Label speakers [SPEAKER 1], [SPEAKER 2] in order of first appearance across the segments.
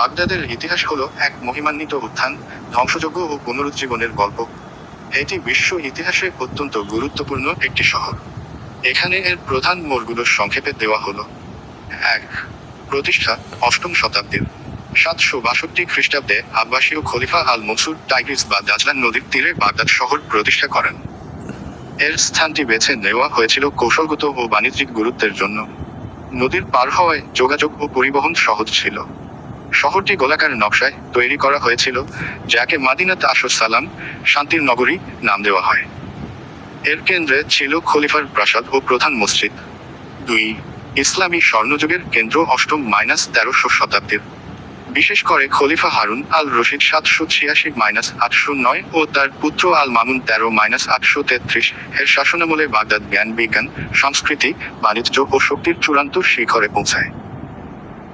[SPEAKER 1] বাগদাদের ইতিহাস হলো এক মহিমান্বিত উত্থান ধ্বংসযজ্ঞ ও পুনরুজ্জীবনের গল্প। এটি বিশ্ব ইতিহাসে অত্যন্ত গুরুত্বপূর্ণ একটি শহর। এখানে এর প্রধান মোড়গুলো সংক্ষেপে দেওয়া হলো। এক, প্রতিষ্ঠা অষ্টম শতাব্দীর। সাতশো বাষট্টি খ্রিস্টাব্দে আব্বাসীয় খলিফা আল মনসুর টাইগ্রিস বা দাজলান নদীর তীরে বাগদাদ শহর প্রতিষ্ঠা করেন। এর স্থানটি বেছে নেওয়া হয়েছিল কৌশলগত ও বাণিজ্যিক গুরুত্বের জন্য। নদীর পার হওয়ায় যোগাযোগ ও পরিবহন সহজ ছিল। শহরটি গোলাকার নকশায় তৈরি করা হয়েছিল, যাকে মাদিনাত আশর সালাম শান্তির নগরী নাম দেওয়া হয়। এর কেন্দ্রে ছিল খলিফার প্রাসাদ ও প্রধান মসজিদ। দুই ইসলামী স্বর্ণযুগের কেন্দ্র অষ্টম মাইনাস তেরোশো শতাব্দীর। বিশেষ করে খলিফা হারুন আল রশিদ সাতশো ছিয়াশি মাইনাস আটশো নয় ও তার পুত্র আল মামুন তেরো মাইনাস আটশো তেত্রিশ এর শাসনামলে বাগদাদ জ্ঞান বিজ্ঞান, সংস্কৃতি, বাণিজ্য ও শক্তির চূড়ান্ত শিখরে পৌঁছায়।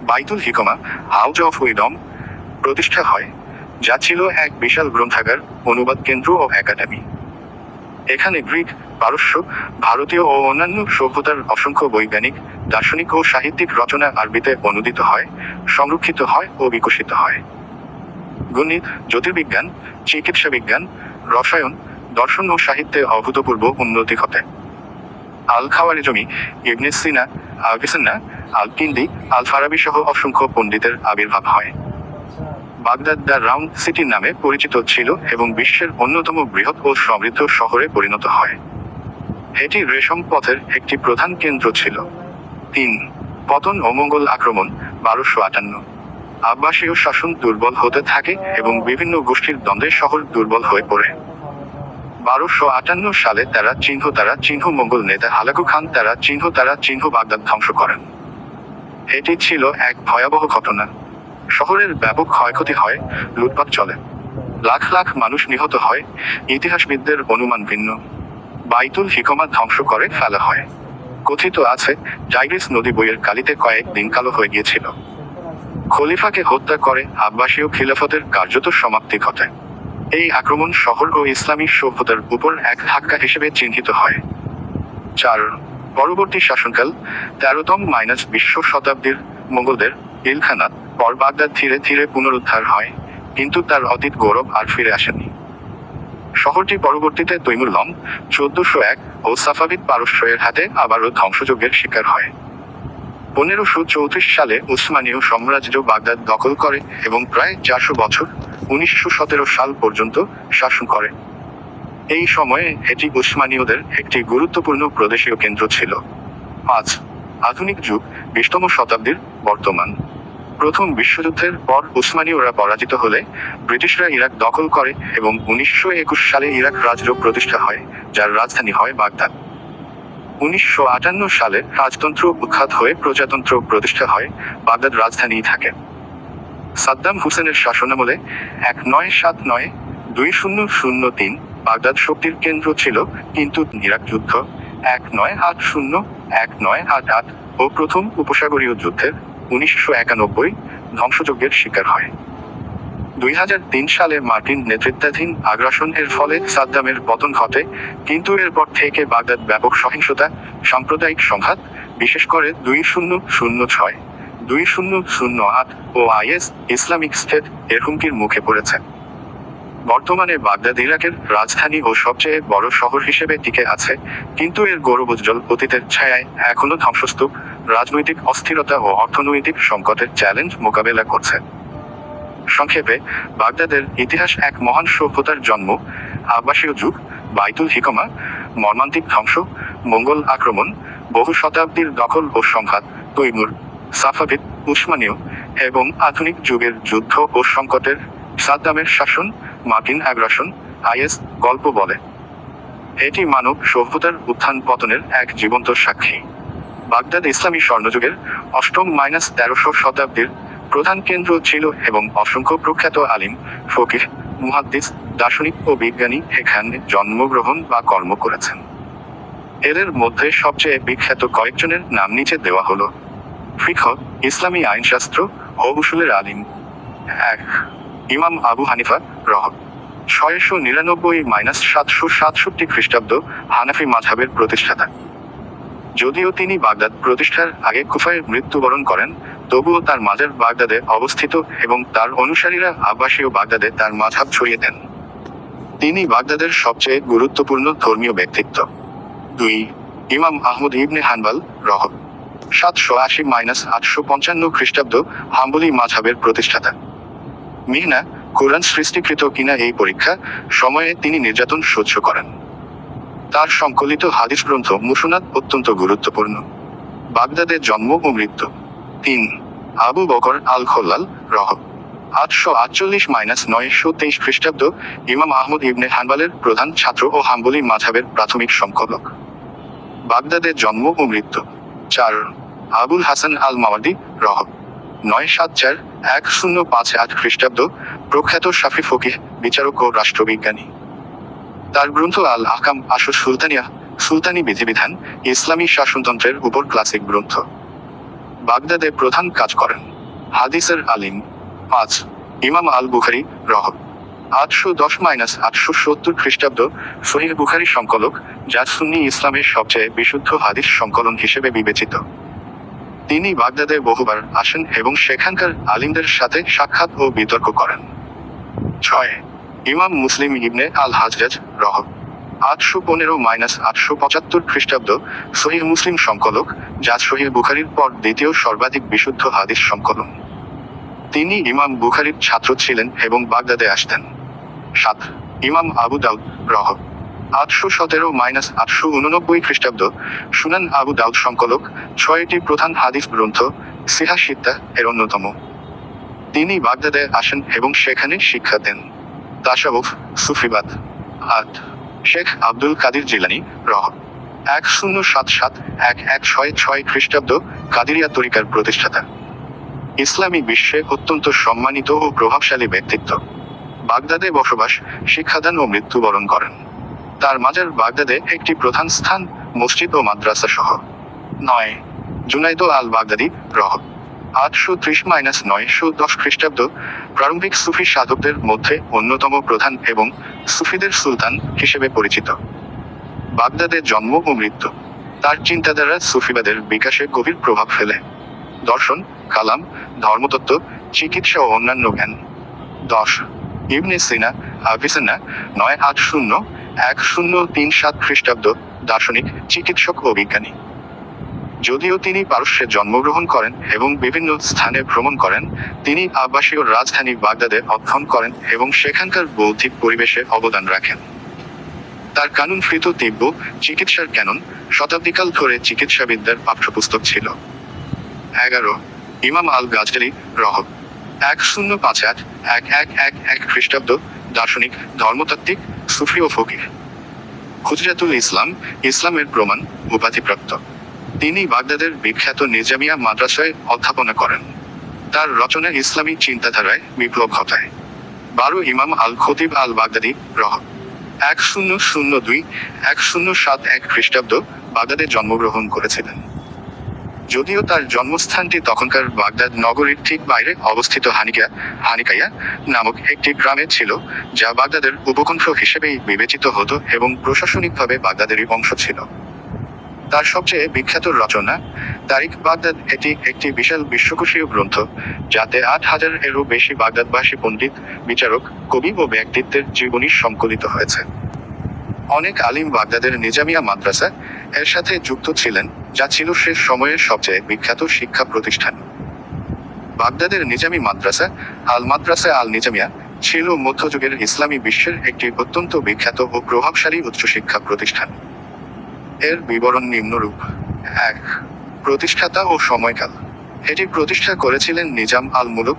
[SPEAKER 1] বাইতুল হিকমা হাউজ অফ উইডম প্রতিষ্ঠা হয়, যা ছিল এক বিশাল গ্রন্থাগার, অনুবাদ কেন্দ্র ও একাডেমি। এখানে গ্রিক, পারস্য, ভারতীয় ও অন্যান্য সভ্যতার অসংখ্য বৈজ্ঞানিক, দার্শনিক ও সাহিত্যিক রচনা আরবিতে অনুদিত হয়, সংরক্ষিত হয় ও বিকশিত হয়। গণিত, জ্যোতির্বিজ্ঞান, চিকিৎসা বিজ্ঞান, রসায়ন, দর্শন ও সাহিত্যে অভূতপূর্ব উন্নতি ঘটে। আল খাওয়ারিজমি ইবনে সিনা আলবিসান্না আল কিন্দি আল ফারাবি সহ অসংখ্য পণ্ডিতের আবির্ভাব হয়। বাগদাদ দ্য রাউন্ড সিটি নামে পরিচিত ছিল এবং বিশ্বের অন্যতম বৃহৎ ও সমৃদ্ধ শহরে পরিণত হয়। এটি রেশম পথের একটি প্রধান কেন্দ্র ছিল। তিন, পতন ও মঙ্গল আক্রমণ, বারোশো আটান্ন। আব্বাসীয় শাসন দুর্বল হতে থাকে এবং বিভিন্ন গোষ্ঠীর দ্বন্দ্বে শহর দুর্বল হয়ে পড়ে। বারোশো আটান্ন সালে তারা চিহ্ন তারা চিহ্ন মঙ্গল নেতা হালাকু খান, তারা চিহ্ন তারা চিহ্ন বাগদাদ ধ্বংস করেন। এটি ছিল এক ভয়াবহ ঘটনা। শহরের ব্যাপক ক্ষয়ক্ষতি হয়, লুটপাট চলে। লাখ লাখ মানুষ নিহত হয়, ইতিহাসবিদদের অনুমান ভিন্ন। বাইতুল হিকমা ধ্বংস করে ফেলা হয়। কথিত আছে জাইগ্রিস নদী বইয়ের কালিতে কয়েক দিন কালো হয়ে গিয়েছিল। খলিফাকে হত্যা করে আব্বাসীয় খিলাফতের কার্যত সমাপ্তি ঘটে এই আক্রমণ শহর ও ইসলামী সভ্যতার উপর এক ধাক্কা হিসেবে চিহ্নিত হয়। চার, পরবর্তী শাসনকাল, তেরোতম মাইনাস বিশ্ব শতাব্দীর মোগলদের ইলখানাত পর বাগদাদ ধীরে ধীরে পুনরুদ্ধার হয়, কিন্তু তার অতীত গৌরব আর ফিরে আসেনি। শহরটি পরবর্তীতে তৈমুরলম চোদ্দশো এক ও সাফাবিদ পারস্যের হাতে আবারও ধ্বংসযজ্ঞের শিকার হয়। পনেরোশো চৌত্রিশ সালে উসমানীয় সাম্রাজ্য বাগদাদ দখল করে এবং প্রায় চারশো বছর উনিশশো সতেরো সাল পর্যন্ত শাসন করে। এই সময়ে এটি উসমানীয়দের একটি গুরুত্বপূর্ণ প্রদেশীয় কেন্দ্র ছিল। পাঁচ, আধুনিক যুগ, বিশতম শতাব্দীর বর্তমান। প্রথম বিশ্বযুদ্ধের পর উসমানীয়রা পরাজিত হলে ব্রিটিশরা ইরাক দখল করে এবং উনিশশো একুশ সালে ইরাক রাজ্য প্রতিষ্ঠা হয়, যার রাজধানী হয় বাগদাদ। উনিশশো আটান্ন সালে রাজতন্ত্র উৎখাত হয়ে প্রজাতন্ত্র প্রতিষ্ঠা হয়, বাগদাদ রাজধানী থাকে। সাদ্দাম হুসেনের শাসনামলে এক নয় সাত নয় দুই শূন্য শূন্য তিন বাগদাদ শক্তির কেন্দ্র ছিল কিন্তু ইরাক যুদ্ধ এক নয় আট শূন্য এক নয় আট আট ও প্রথম উপসাগরীয় যুদ্ধের উনিশশো একানব্বই ধ্বংসযজ্ঞের শিকার হয়। দুই হাজার তিন সালে মার্কিন নেতৃত্বাধীন আগ্রাসন এর ফলে সাদ্দামের পতন ঘটে, কিন্তু এরপর থেকে বাগদাদ ব্যাপক সহিংসতা, সাম্প্রদায়িক সংঘাত, বিশেষ করে দুই শূন্য শূন্য ছয়। দুই শূন্য শূন্য আট ও আইএস ইসলামিক স্টেট এর হুমকির মুখে পড়েছে। বর্তমানে বাগদাদ ইরাকের রাজধানী ও সবচেয়ে বড় শহর হিসেবে টিকে আছে, কিন্তু এর গৌরবোজ্জ্বল অতীতের ছায়ায় এখনও ধ্বংসস্তূপ, রাজনৈতিক অস্থিরতা ও অর্থনৈতিক সংকটের চ্যালেঞ্জ মোকাবেলা করছে। সংক্ষেপে, বাগদাদের ইতিহাস এক মহান সভ্যতার জন্ম আবাসীয় যুগ, বাইতুল হিকমা, মর্মান্তিক ধ্বংস, মঙ্গল আক্রমণ, বহু শতাব্দীর দখল ও সংঘাত, তৈমুর। সাফাভিদ উসমানীয় এবং আধুনিক যুগের যুদ্ধ ও সংকটের সাদ্দামের শাসন, মার্কিন আগ্রাসন, আইএস গল্প বলে। এটি মানব সভ্যতার উত্থান পতনের এক জীবন্ত সাক্ষী। বাগদাদ ইসলামী স্বর্ণযুগের অষ্টম মাইনাস তেরোশো শতাব্দীর প্রধান কেন্দ্র ছিল এবং অসংখ্য প্রখ্যাত আলিম, ফকির, মুহাদ্দিস, দার্শনিক ও বিজ্ঞানী এখানে জন্মগ্রহণ বা কর্ম করেছেন। এদের মধ্যে সবচেয়ে বিখ্যাত কয়েকজনের নাম নিচে দেওয়া হলো ফিখ ইসলামী আইনশাস্ত্র ও উসুলের আলিম। এক, ইমাম আবু হানিফা রহ ছয়শো নিরানব্বই মাইনাস সাতশো সাতষট্টি খ্রিস্টাব্দ হানাফি মাঝাবের প্রতিষ্ঠাতা। যদিও তিনি বাগদাদ প্রতিষ্ঠার আগে কুফায় মৃত্যুবরণ করেন, তবুও তার মাজার বাগদাদে অবস্থিত এবং তার অনুসারীরা আব্বাসীয় বাগদাদে তার মাঝাব ছড়িয়ে দেন। তিনি বাগদাদের সবচেয়ে গুরুত্বপূর্ণ ধর্মীয় ব্যক্তিত্ব। দুই, ইমাম আহমদ ইবনে হানবাল রহ সাতশো আশি মাইনাস আটশো পঞ্চান্ন খ্রিস্টাব্দ হাম্বলি মাঝাবের প্রতিষ্ঠাতা। মিহনা কোরআন সৃষ্টিকৃত কিনা এই পরীক্ষা সময়ে তিনি নির্যাতন সহ্য করেন। তার সংকলিত হাদিস গ্রন্থ মুসুনাদ অত্যন্ত গুরুত্বপূর্ণ। বাগদাদের জন্ম ও মৃত্যু। তিন, আবু বকর আল খোল্লাল রহ। আটশো আটচল্লিশ মাইনাস নয়শো তেইশ খ্রিস্টাব্দ ইমাম আহমদ ইবনে হানবালের প্রধান ছাত্র ও হাম্বলি মাঝাবের প্রাথমিক সংকলক। বাগদাদের জন্ম ও মৃত্যু। চার আবুল হাসান আল মাওয়াদি রহ নয় সাত চার এক শূন্য পাঁচ আট খ্রিস্টাব্দ প্রখ্যাত শাফি ফকিহ, বিচারক ও রাষ্ট্রবিজ্ঞানী। তার গ্রন্থ আল আহকাম আশু সুলতানিয়া, সুলতানি বিধিবিধান, ইসলামী শাসনতন্ত্রের উপর ক্লাসিক গ্রন্থ। বাগদাদে প্রধান কাজ করেন। হাদিসের আলিম। পাঁচ, ইমাম আল বুখারি রহ আটশো দশ মাইনাস আটশো সত্তর খ্রিস্টাব্দ সহিহ বুখারি সংকলক, যা সুন্নি ইসলামের সবচেয়ে বিশুদ্ধ হাদিস সংকলন হিসেবে বিবেচিত। তিনি বাগদাদে বহুবার আসেন এবং সেখানকার আলিমদের সাথে সাক্ষাৎ ও বিতর্ক করেন। ছয়, ইমাম মুসলিম ইবনে আল হাজরাজ রহ। আটশো পনেরো মাইনাস আটশো পঁচাত্তর খ্রিস্টাব্দ সহিহ মুসলিম সংকলক, যা সহিহ বুখারির পর দ্বিতীয় সর্বাধিক বিশুদ্ধ হাদিস সংকলন। তিনি ইমাম বুখারির ছাত্র ছিলেন এবং বাগদাদে আসতেন। সাত, ইমাম আবু দাউদ রহ। আটশো সতেরো মাইনাস আটশো উননব্বই খ্রিস্টাব্দ, সুনান আবু দাউদ সংকলক, ছয়টি প্রধান হাদিস গ্রন্থ, সিহা সিত্তা এর অন্যতম। তিনি বাগদাদে আসেন এবং সেখানে শিক্ষা দেন। তাসাউফ সুফিবাদ। আট, শেখ আব্দুল কাদির জিলানি, রহ। এক শূন্য সাত সাত এক এক ছয় ছয় খ্রিস্টাব্দ, কাদিরিয়া তরিকার প্রতিষ্ঠাতা। ইসলামী বিশ্বে অত্যন্ত সম্মানিত ও প্রভাবশালী ব্যক্তিত্ব। বাগদাদে বসবাস, শিক্ষাদান ও মৃত্যুবরণ করেন। তার মাজার বাগদাদে একটি প্রধান স্থান, মসজিদ ও মাদ্রাসা সহ। নয়, জুনাইদ আল বাগদাদি রহ। আটশো ত্রিশ মাইনাস নয়শো দশ খ্রিস্টাব্দ প্রারম্ভিক সুফি সাধকদের মধ্যে অন্যতম প্রধান এবং সুফিদের সুলতান হিসেবে পরিচিত। বাগদাদের জন্ম ও মৃত্যু। তার চিন্তাধারা সুফিবাদের বিকাশে গভীর প্রভাব ফেলে। দর্শন, কালাম, ধর্মতত্ত্ব, চিকিৎসা ও অন্যান্য জ্ঞান। দশ, ইবনে সিনা আভিসেনা নয় আট শূন্য এক শূন্য তিন সাত খ্রিস্টাব্দ দার্শনিক, চিকিৎসক ও বিজ্ঞানী। যদিও তিনি পারস্যে জন্মগ্রহণ করেন এবং বিভিন্ন স্থানে ভ্রমণ করেন, তিনি আব্বাসীয় রাজধানী বাগদাদে অধ্যয়ন করেন এবং সেখানকার বৌদ্ধিক পরিবেশে অবদান রাখেন। তার কানুনকৃত দিব্য চিকিৎসার ক্যানন শতাব্দীকাল ধরে চিকিৎসাবিদ্যার পাঠ্যপুস্তক ছিল। এগারো, ইমাম আল গাজরি রহ এক শূন্য পাঁচ আট এক এক এক এক খ্রিস্টাব্দ দার্শনিক, ধর্মতাত্ত্বিক, সুফি ও ফকির। হুজরাতুল ইসলাম, ইসলামের প্রমাণ, উপাধিপ্রাপ্ত। তিনি বাগদাদের বিখ্যাত নিজামিয়া মাদ্রাসায় অধ্যাপনা করেন। তার রচনা ইসলামী চিন্তাধারায় বিপ্লব ঘটায়। বারো ইমাম আল খতিব আল বাগদাদি রহ। এক শূন্য শূন্য দুই, এক শূন্য সাত এক খ্রিস্টাব্দ বাগদাদে জন্মগ্রহণ করেছিলেন। যদিও তার জন্মস্থানটি তখনকার বাগদাদ নগরীর ঠিক বাইরে অবস্থিত হানিকা হানিকাইয়া নামক একটি গ্রামে ছিল, যা বাগদাদের উপকণ্ঠ হিসেবেই বিবেচিত হতো এবং প্রশাসনিকভাবে বাগদাদেরই অংশ ছিল। তার সবচেয়ে বিখ্যাত রচনা, তারিখ বাগদাদ, এটি একটি বিশাল বিশ্বকোষীয় গ্রন্থ, যাতে আট হাজার এরও বেশি বাগদাদবাসী পণ্ডিত, বিচারক, কবি ও ব্যক্তিত্বের জীবনী সংকলিত হয়েছে। অনেক আলিম বাগদাদের নিজামিয়া মাদ্রাসা এর সাথে যুক্ত ছিলেন যা ছিল সে সময়ের সবচেয়ে বিখ্যাত শিক্ষা প্রতিষ্ঠান। বাগদাদের নিজামি মাদ্রাসা, আল মাদ্রাসা আল নিজামিয়া, ছিল মধ্যযুগের ইসলামী বিশ্বের একটি অত্যন্ত বিখ্যাত ও প্রভাবশালী উচ্চশিক্ষা প্রতিষ্ঠান। এর বিবরণ নিম্নরূপ। এক, প্রতিষ্ঠাতা ও সময়কাল। এটি প্রতিষ্ঠা করেছিলেন নিজাম আল মুলুক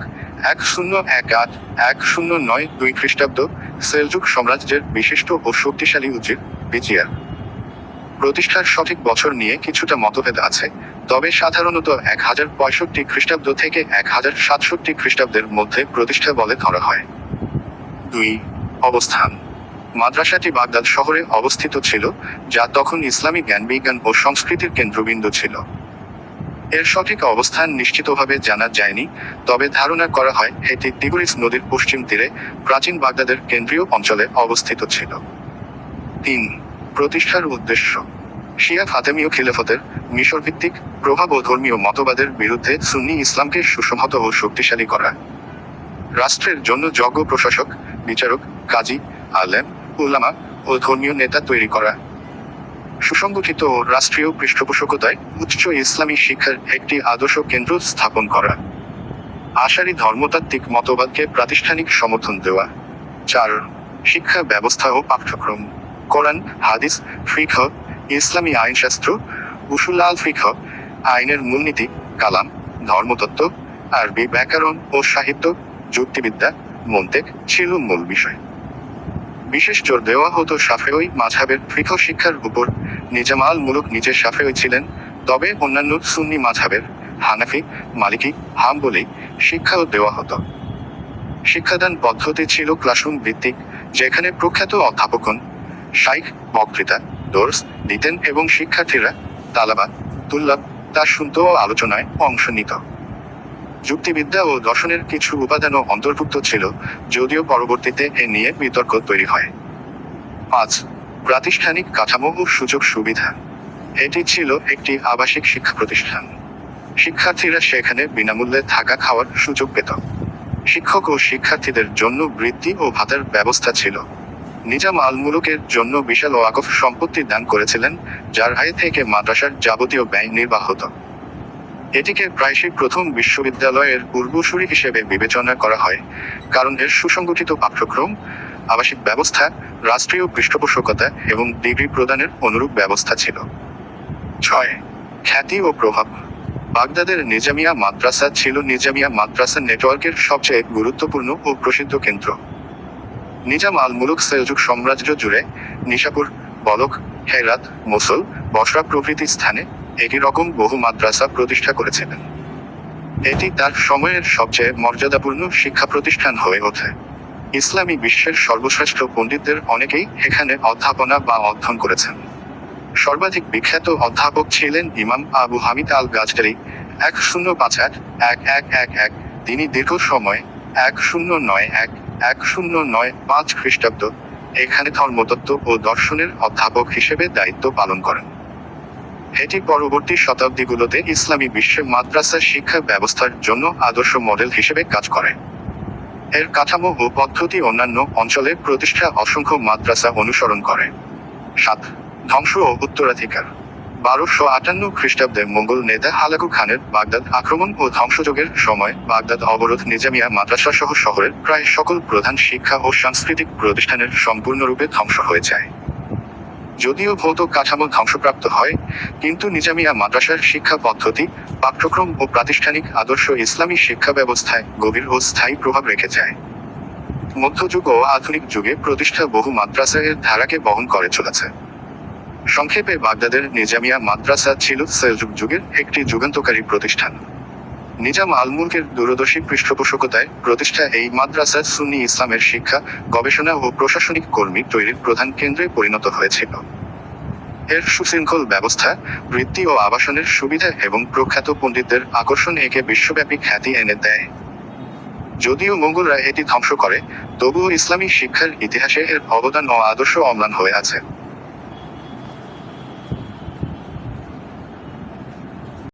[SPEAKER 1] এক শূন্য এক আট এক শূন্য নয় দুই খ্রিস্টাব্দ সেলজুক সাম্রাজ্যের বিশিষ্ট ও শক্তিশালী উজির, বিজিয়ার। প্রতিষ্ঠার সঠিক বছর নিয়ে কিছুটা মতভেদ আছে, তবে সাধারণত এক হাজার পঁয়ষট্টি খ্রিস্টাব্দ থেকে এক হাজার সাতষট্টি খ্রিস্টাব্দের মধ্যে প্রতিষ্ঠা বলে ধরা হয়। দুই, অবস্থান। মাদ্রাসাটি বাগদাদ শহরে অবস্থিত ছিল, যা তখন ইসলামী জ্ঞান, বিজ্ঞান ও সংস্কৃতির কেন্দ্রবিন্দু ছিল। এর সঠিক অবস্থান নিশ্চিতভাবে জানা যায়নি, তবে ধারণা করা হয় এটি তিগুরিস নদীর পশ্চিম তীরে প্রাচীন বাগদাদের কেন্দ্রীয় অঞ্চলে অবস্থিত ছিল। তিন প্রতিষ্ঠার উদ্দেশ্য। শিয়া ফাতেমীয় খিলাফতের মিশর ভিত্তিক প্রভাব ও ধর্মীয় মতবাদের বিরুদ্ধে সুন্নি ইসলামকে সুসংহত ও শক্তিশালী করা। রাষ্ট্রের জন্য যজ্ঞ প্রশাসক, বিচারক, কাজী, আলেম, উলামা ও ধর্মীয় নেতা তৈরি করা। সুসংগঠিত ও রাষ্ট্রীয় পৃষ্ঠপোষকতায় উচ্চ ইসলামী শিক্ষার একটি আদর্শ কেন্দ্র স্থাপন করা। আশারি ধর্মতাত্ত্বিক মতবাদকে প্রাতিষ্ঠানিক সমর্থন দেওয়া। চার, শিক্ষা ব্যবস্থা ও পাঠ্যক্রম। কোরআন, হাদিস ফিখ ইসলামী আইনশাস্ত্র উসুল আল ফিখ আইনের মূলনীতি, কালাম, ধর্মতত্ত্ব, আরবি ব্যাকরণ ও সাহিত্য, যুক্তিবিদ্যা, মন্তেক ছিল মূল বিষয়। বিশেষ জোর দেওয়া হতো সাফেওই মাঝহাবের ফিখ শিক্ষার উপর। নিজামাল মুলক নিজে সাফেওই ছিলেন, তবে অন্যান্য সুন্নি মাঝহাবের হানাফি, মালিকি, হাম্বলি শিক্ষাও দেওয়া হতো। শিক্ষাদান পদ্ধতি ছিল ক্লাসরুম ভিত্তিক, যেখানে প্রখ্যাত অধ্যাপকগণ শাইখ, বক্তৃতা, দোর্স দিতেন এবং শিক্ষার্থীরা, তালাবা, তুল্লাব তা শুনত ও আলোচনায় অংশ নিত। যুক্তিবিদ্যা ও দর্শনের কিছু উপাদানও অন্তর্ভুক্ত ছিল, যদিও পরবর্তীতে এ নিয়ে বিতর্ক তৈরি হয়। পাঁচ, প্রাতিষ্ঠানিক কাঠামো ও সুযোগ সুবিধা। এটি ছিল একটি আবাসিক শিক্ষা প্রতিষ্ঠান। শিক্ষার্থীরা সেখানে বিনামূল্যে থাকা খাওয়ার সুযোগ পেত। শিক্ষক ও শিক্ষার্থীদের জন্য বৃত্তি ও ভাতার ব্যবস্থা ছিল। নিজাম আল মুলুকের জন্য বিশাল ওয়াকফ সম্পত্তি দান করেছিলেন, যার আয় থেকে মাদ্রাসার যাবতীয় ব্যয় নির্বাহ হতো। এটিকে প্রায়শই প্রথম বিশ্ববিদ্যালয়ের পূর্বসূরি হিসেবে বিবেচনা করা হয়, কারণ এর সুসংগঠিত পাঠ্যক্রম, আবাসিক ব্যবস্থা, রাষ্ট্রীয় পৃষ্ঠপোষকতা এবং ডিগ্রি প্রদানের অনুরূপ ব্যবস্থা ছিল। ছয়, খ্যাতি ও প্রভাব। বাগদাদের নিজামিয়া মাদ্রাসা ছিল নিজামিয়া মাদ্রাসা নেটওয়ার্কের সবচেয়ে গুরুত্বপূর্ণ ও প্রসিদ্ধ কেন্দ্র। নিজাম আল মুলুক সেলজুক সাম্রাজ্য জুড়ে নিশাপুর, বলক, হেরাত, মোসল, বসরা প্রভৃতি স্থানে একই রকম বহু মাদ্রাসা প্রতিষ্ঠা করেছিলেন। এটি তার সময়ের সবচেয়ে মর্যাদাপূর্ণ শিক্ষা প্রতিষ্ঠান হয়ে ওঠে। ইসলামী বিশ্বের সর্বশ্রেষ্ঠ পণ্ডিতদের অনেকেই এখানে অধ্যাপনা বা অধ্যয়ন করেছেন। সর্বাধিক বিখ্যাত অধ্যাপক ছিলেন ইমাম আবু হামিদ আল গাজদারি এক শূন্য পাঁচ আট এক এক এক এক। তিনি দীর্ঘ সময় এক শূন্য নয় এক এক শূন্য নয় পাঁচ খ্রিস্টাব্দ এখানে ধর্মতত্ত্ব ও দর্শনের অধ্যাপক হিসেবে দায়িত্ব পালন করেন। এটি পরবর্তী শতাব্দীগুলোতে ইসলামী বিশ্বে মাদ্রাসা শিক্ষা ব্যবস্থার জন্য আদর্শ মডেল হিসেবে কাজ করে। এর কাঠামো ও পদ্ধতি অন্যান্য অঞ্চলে প্রতিষ্ঠা অসংখ্য মাদ্রাসা অনুসরণ করে। সাত, ধ্বংস ও উত্তরাধিকার। বারোশো আটান্ন খ্রিস্টাব্দে মঙ্গল নেতা হালাকু খানের বাগদাদ আক্রমণ ও ধ্বংসযোগের সময় বাগদাদ অবরোধ নিজামিয়া মাদ্রাসা সহ শহরের প্রায় সকল প্রধান শিক্ষা ও সাংস্কৃতিক প্রতিষ্ঠানের সম্পূর্ণরূপে ধ্বংস হয়ে যায়। যদিও ভৌত কাঠামো ধ্বংসপ্রাপ্ত হয়, কিন্তু নিজামিয়া মাদ্রাসার শিক্ষা পদ্ধতি, পাঠ্যক্রম ও প্রাতিষ্ঠানিক আদর্শ ইসলামী শিক্ষা ব্যবস্থায় গভীর ও স্থায়ী প্রভাব রেখে যায়। মধ্যযুগ ও আধুনিক যুগে প্রতিষ্ঠা বহু মাদ্রাসা এর ধারাকে বহন করে চলেছে। সংক্ষেপে বাগদাদের নিজামিয়া মাদ্রাসা ছিল সেলজুক যুগের একটি যুগান্তকারী প্রতিষ্ঠান। নিজাম আলমুলকের দূরদর্শী পৃষ্ঠপোষকতায় প্রতিষ্ঠা এই মাদ্রাসা সুন্নি ইসলামের শিক্ষা, গবেষণা ও প্রশাসনিক কর্মী তৈরির প্রধান কেন্দ্রে পরিণত হয়েছিল। এর সুশৃঙ্খল ব্যবস্থা, বৃত্তি ও আবাসনের সুবিধা এবং প্রখ্যাত পণ্ডিতদের আকর্ষণ একে বিশ্বব্যাপী খ্যাতি এনে দেয়। যদিও মঙ্গলরা এটি ধ্বংস করে, তবুও ইসলামী শিক্ষার ইতিহাসে এর অবদান ও আদর্শ অম্লান হয়ে আছে।